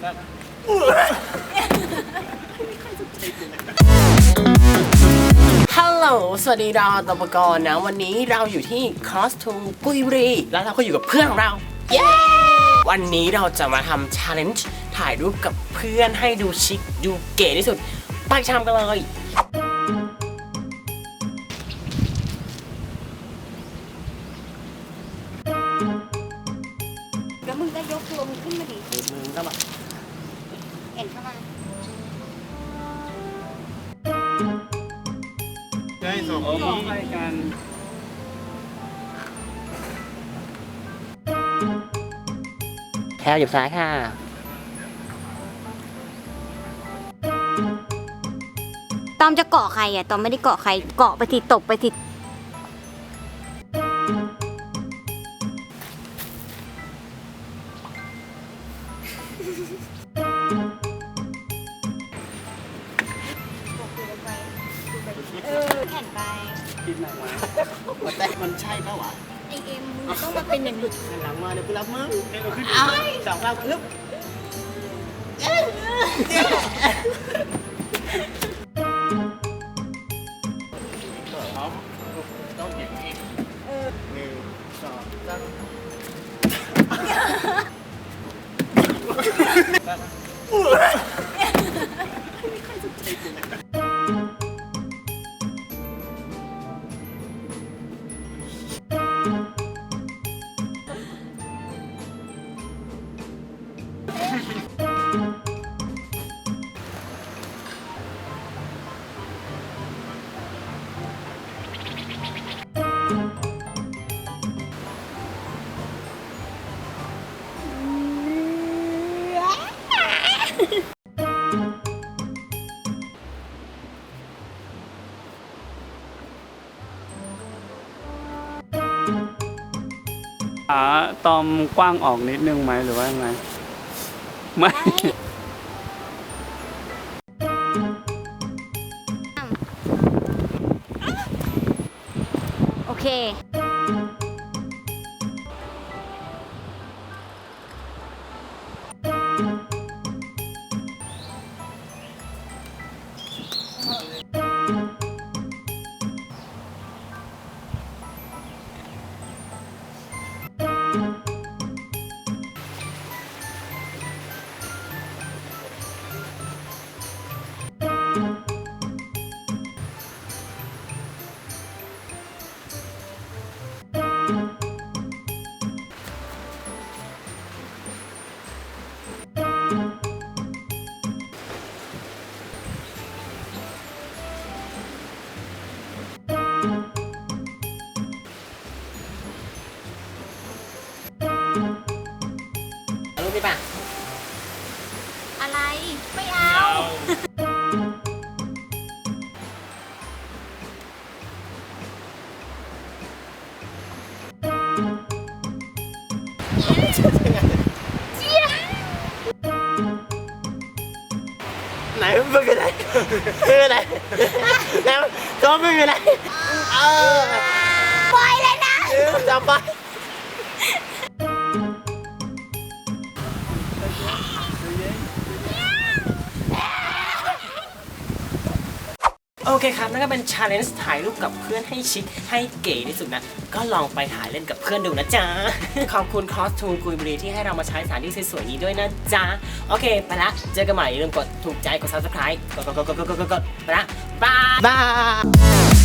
ฮัลโหล สวัสดีดาวตบกรนะ วันนี้เราอยู่ที่คอสตูมกุยบุรีแล้วเราก็อยู่กับเพื่อนของเรา เย้ วันนี้เราจะมาทำ challenge ถ่ายรูปกับเพื่อนให้ดูชิคดูเก๋ที่สุด ไปทำกันเลย แล้วมึงก็ยกตัวมึงขึ้นมาดิมึงก็แบบ เห็นเข้ามาได้สองนี้กันแถวอยู่ซ้ายค่ะ ตอมจะเกาะใครอะตอมไม่ได้เกาะใคร เกาะไปสิตบไปสิ คิดหนักมาแต่มันใช่ปะวะไอเอ็มมึงต้องมาเป็นอย่างนี้หันหลังมาเดี๋ยวกูรับมึงให้เราขึ้นเอาสองเราอึ๊บพร้อมต้องอย่างนี้หนึ่งสองสาม ขาตอมกว้างออกนิดนึงไหมหรือว่ายังไงไม่ โอเค เอารูปนี้ป่ะอะไรไม่เอา ไหนมึงอยู่ไหนมึงอยู่ไหนแล้วตัวมึงอยู่ไหนเออปล่อยเลยนะเออจับไป โอเคครับนั่นก็เป็นชาเลนจ์ถ่ายรูปกับเพื่อนให้ชิคให้เก๋ที่สุดนะ ก็ลองไปถ่ายเล่นกับเพื่อนดูนะจ๊ะ ขอบคุณคอสทูกุยบุรีที่ให้เรามาใช้สถานที่สวยๆนี้ด้วยนะจ๊ะ โอเค ไปละ เจอกันใหม่อย่าลืมกดถูกใจกด subscribe กดกดกดกดกดกดกดไปละบายบาย